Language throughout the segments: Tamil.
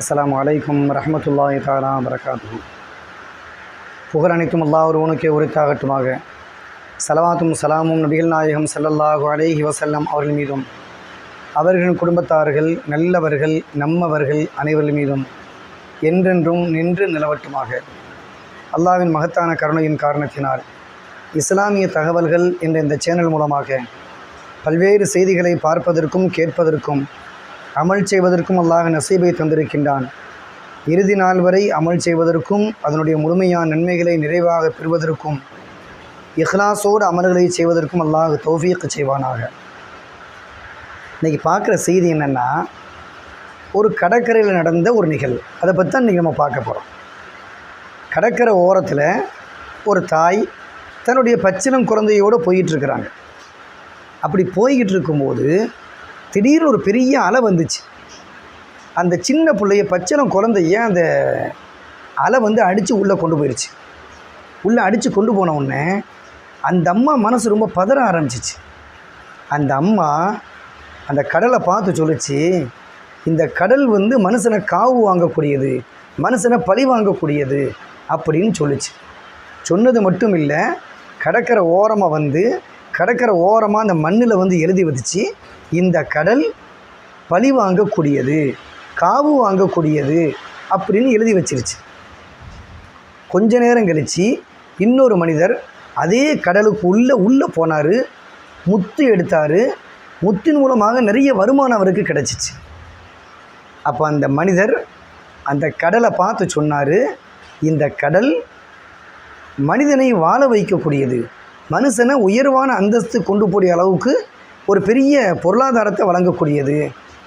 அஸ்லாம் அலைக்கும் ரஹமத்துல்லாஹி தாலா வரகாத்து புகழ் அனைத்தும் அல்லாஹ் ஒருவனுக்கே உரித்தாகட்டுமாக. சலவாத்தும் சலாமும் நபிகள் நாயகம் சல்லல்லாஹு அலைஹி வசல்லம் அவர்கள் மீதும் அவர்களின் குடும்பத்தார்கள் நல்லவர்கள் நம்மவர்கள் அனைவர்கள் மீதும் என்றென்றும் நின்று நிலவட்டுமாக. அல்லாவின் மகத்தான கருணையின் காரணத்தினால் இஸ்லாமிய தகவல்கள் என்ற இந்த சேனல் மூலமாக பல்வேறு செய்திகளை பார்ப்பதற்கும் கேட்பதற்கும் அமல் செய்வதற்கும் அல்லாஹ் நசீபை தந்திருக்கின்றான். இறுதி நாள் வரை அமல் செய்வதற்கும் அதனுடைய முழுமையான நன்மைகளை நிறைவாக பெறுவதற்கும் இஹ்லாஸோடு அமல்களை செய்வதற்கும் அல்லாஹ் தௌஃபீக் செய்வானாக. இன்றைக்கி பார்க்குற செய்தி என்னென்னா ஒரு கடற்கரையில் நடந்த ஒரு நிகழ்வு. அதை பற்றி தான் இன்றைக்கி நம்ம பார்க்க போகிறோம் கடற்கரை ஓரத்தில் ஒரு தாய் தன்னுடைய பச்சிலம் குழந்தையோடு போயிட்டுருக்கிறாங்க அப்படி போய்கிட்டு இருக்கும்போது திடீர்னு ஒரு பெரிய அலை வந்துச்சு. அந்த சின்ன பிள்ளைய பச்சனம் குழந்தைய அந்த அலை வந்து அடித்து உள்ளே கொண்டு போயிடுச்சு உள்ளே அடித்து கொண்டு போன உடனே அந்த அம்மா மனசு ரொம்ப பதற ஆரம்பிச்சிச்சு. அந்த அம்மா அந்த கடலை பார்த்து சொல்லிச்சு இந்த கடல் வந்து மனுஷனை காவு வாங்கக்கூடியது மனுஷனை பழி வாங்கக்கூடியது அப்படின்னு சொல்லுச்சு. சொன்னது மட்டும் இல்லை கடற்கரை ஓரமாக வந்து கடற்கரை ஓரமாக அந்த மண்ணில் வந்து எழுதி வச்சுச்சு. இந்த கடல் பழி வாங்கக்கூடியது காவு வாங்கக்கூடியது அப்படின்னு எழுதி வச்சிருச்சு. கொஞ்ச நேரம் கழித்து இன்னொரு மனிதர் அதே கடலுக்கு உள்ளே உள்ளே போனார் முத்து எடுத்தார் முத்தின் மூலமாக நிறைய வருமானம் அவருக்கு கிடச்சிச்சு. அப்போ அந்த மனிதர் அந்த கடலை பார்த்து சொன்னார் இந்த கடல் மனிதனை வாழ வைக்கக்கூடியது மனுஷனை உயர்வான அந்தஸ்து கொண்டு போடிய அளவுக்கு ஒரு பெரிய பொருளாதாரத்தை வழங்கக்கூடியது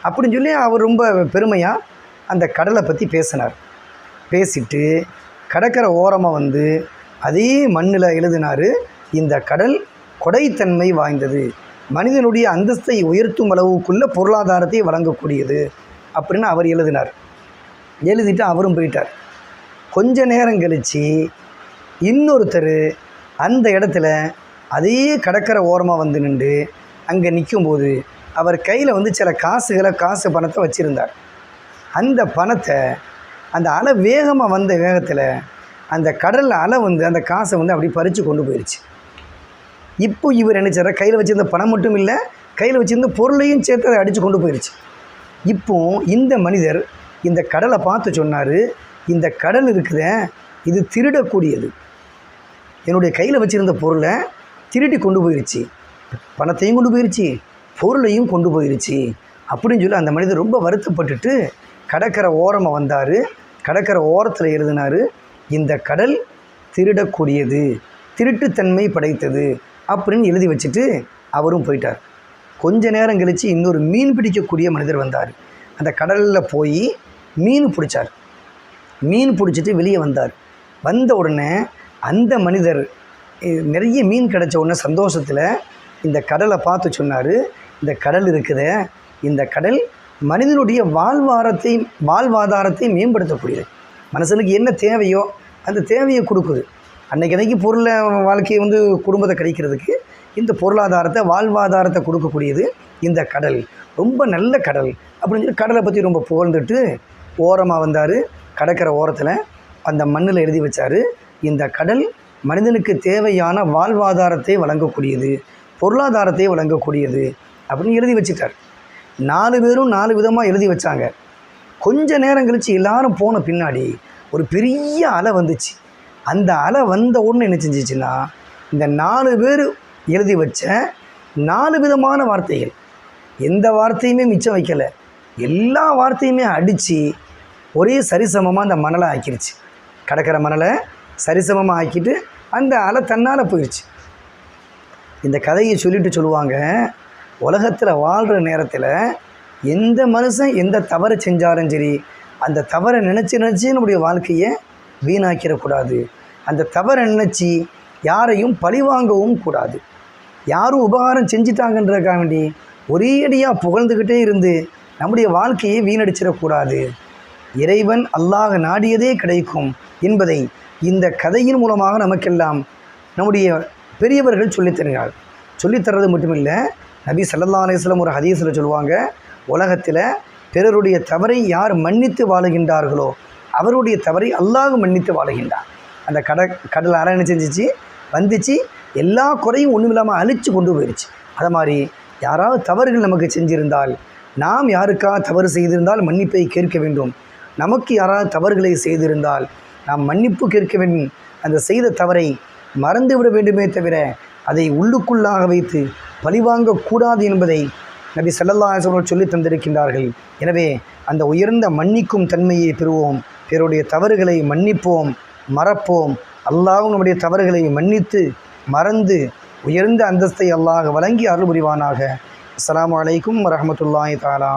அப்படின்னு சொல்லி அவர் ரொம்ப பெருமையாக அந்த கடலை பற்றி பேசினார். பேசிட்டு கடற்கரை ஓரமாக வந்து அதே மண்ணில் எழுதினார் இந்த கடல் கொடைத்தன்மை வாய்ந்தது. மனிதனுடைய அந்தஸ்தை உயர்த்தும் அளவுக்குள்ள பொருளாதாரத்தை வழங்கக்கூடியது. அப்படின்னு அவர் எழுதினார். எழுதிட்டு அவரும் போயிட்டார். கொஞ்ச நேரம் கழித்து இன்னொருத்தர் அந்த இடத்துல அதே கடற்கரை ஓரமாக வந்து நின்று அங்கே நிற்கும்போது அவர் கையில் வந்து சில காசுகளை காசு பணத்தை வச்சுருந்தார். அந்த பணத்தை அந்த அலை வேகமாக வந்த வேகத்தில் அந்த கடலில் அலை வந்து அந்த காசை வந்து அப்படி பறித்து கொண்டு போயிடுச்சு இப்போ இவர் என்ன கையில் வச்சுருந்த பணம் மட்டும் இல்லை கையில் வச்சுருந்த பொருளையும் சேர்த்து அதை அடித்து கொண்டு போயிடுச்சு இப்போ இந்த மனிதர் இந்த கடலை பார்த்து சொன்னார் இந்த கடல் இருக்குத இது திருடக்கூடியது. என்னுடைய கையில் வச்சுருந்த பொருளை திருடி கொண்டு போயிடுச்சு பணத்தையும் கொண்டு போயிருச்சு பொருளையும் கொண்டு போயிருச்சு. அப்படின்னு சொல்லி அந்த மனிதர் ரொம்ப வருத்தப்பட்டுட்டு கடற்கரை ஓரமாக வந்தார். கடற்கரை ஓரத்தில் எழுதினார் இந்த கடல் திருடக்கூடியது திருட்டுத்தன்மை படைத்தது அப்படின்னு எழுதி வச்சுட்டு அவரும் போயிட்டார். கொஞ்ச நேரம் கழித்து இன்னொரு மீன் பிடிக்கக்கூடிய மனிதர் வந்தார். அந்த கடலில் போய் மீன் பிடிச்சார். மீன் பிடிச்சிட்டு வெளியே வந்தார். வந்த உடனே அந்த மனிதர் நிறைய மீன் கிடைச்ச உடனே சந்தோஷத்தில் இந்த கடலை பார்த்து சொன்னார் இந்த கடல் இருக்குது இந்த கடல் மனிதனுடைய வாழ்வாரத்தை வாழ்வாதாரத்தை மேம்படுத்தக்கூடியது. மனுஷனுக்கு என்ன தேவையோ அந்த தேவையை கொடுக்குது. அன்னைக்கு அன்னைக்கு பொருளை வாழ்க்கையை வந்து குடும்பத்தை கிடைக்கிறதுக்கு இந்த பொருளாதாரத்தை வாழ்வாதாரத்தை கொடுக்கக்கூடியது இந்த கடல். ரொம்ப நல்ல கடல் அப்படின்னு சொல்லி கடலை பற்றி ரொம்ப புகழ்ந்துட்டு ஓரமாக வந்தார். கடற்கரை ஓரத்தில் அந்த மண்ணில் எழுதி வச்சார். இந்த கடல் மனிதனுக்கு தேவையான வாழ்வாதாரத்தை வழங்கக்கூடியது. பொருளாதாரத்தை வழங்கக்கூடியது அப்படின்னு எழுதி வச்சுட்டார். நாலு பேரும் நாலு விதமாக எழுதி வச்சாங்க. கொஞ்ச நேரம் கழித்து எல்லாரும் போன பின்னாடி ஒரு பெரிய அலை வந்துச்சு. அந்த அலை வந்த உடனே என்ன செஞ்சிச்சுன்னா இந்த நாலு பேர் எழுதி வச்ச நாலு விதமான வார்த்தைகள். எந்த வார்த்தையுமே மிச்சம் வைக்கலை. எல்லா வார்த்தையுமே அடித்து ஒரே சரிசமமாக அந்த மணலை ஆக்கிருச்சு. கடற்கரை மணலை சரிசமமாக ஆக்கிட்டு அந்த அலை தன்னால் போயிடுச்சு இந்த கதையை சொல்லிட்டு சொல்லுவாங்க உலகத்தில் வாழ்கிற நேரத்தில் எந்த மனுஷன் எந்த தவறு செஞ்சாலும் சரி அந்த தவறை நினச்சி நினச்சி நம்முடைய வாழ்க்கையை வீணாக்கிடக்கூடாது. அந்த தவறை நினச்சி யாரையும் பழிவாங்கவும் கூடாது. யாரும் உபகாரம் செஞ்சிட்டாங்கன்றதுக்காக வேண்டி ஒரே அடியாக புகழ்ந்துக்கிட்டே இருந்து நம்முடைய வாழ்க்கையை வீணடிச்சிடக்கூடாது. இறைவன் அல்லாஹ் நாடியதே கிடைக்கும் என்பதை இந்த கதையின் மூலமாக நமக்கெல்லாம் நம்முடைய பெரியவர்கள் சொல்லித் சொல்லித்தர்றது சொல்லித் தர்றது நபி ஸல்லல்லாஹு அலைஹி ஒரு ஹதீஸில் சொல்லுவாங்க உலகத்தில் பிறருடைய தவறை யார் மன்னித்து வாழுகின்றார்களோ அவருடைய தவறை அல்லாஹ் மன்னித்து வாழுகின்றார் அந்த கட கடல் அரை என்ன செஞ்சிச்சு? வந்துச்சு. எல்லா குறையும் ஒன்றும் இல்லாமல் அழித்து கொண்டு போயிடுச்சு அதை மாதிரி யாராவது தவறுகள் நமக்கு செஞ்சிருந்தால் நாம் யாருக்காக தவறு செய்திருந்தால் மன்னிப்பை கேட்க வேண்டும். நமக்கு யாராவது தவறுகளை செய்திருந்தால் நாம் மன்னிப்பு கேட்க வேண்டும். அந்த செய்த தவறை மறந்து விட வேண்டுமே தவிர அதை உள்ளுக்குள்ளாக வைத்து பழிவாங்கக்கூடாது என்பதை நபி சல்லல்லா அலைஹி சொல்லி தந்திருக்கின்றார்கள். எனவே அந்த உயர்ந்த மன்னிக்கும் தன்மையை பெறுவோம். பிறருடைய தவறுகளை மன்னிப்போம் மறப்போம். அல்லாஹ்வும் நம்முடைய தவறுகளை மன்னித்து மறந்து உயர்ந்த அந்தஸ்தை அல்லாஹ் வழங்கி அருள் புரிவானாக. அஸ்ஸலாமு அலைக்கும் வரஹ்மத்துல்லாஹி தஆலா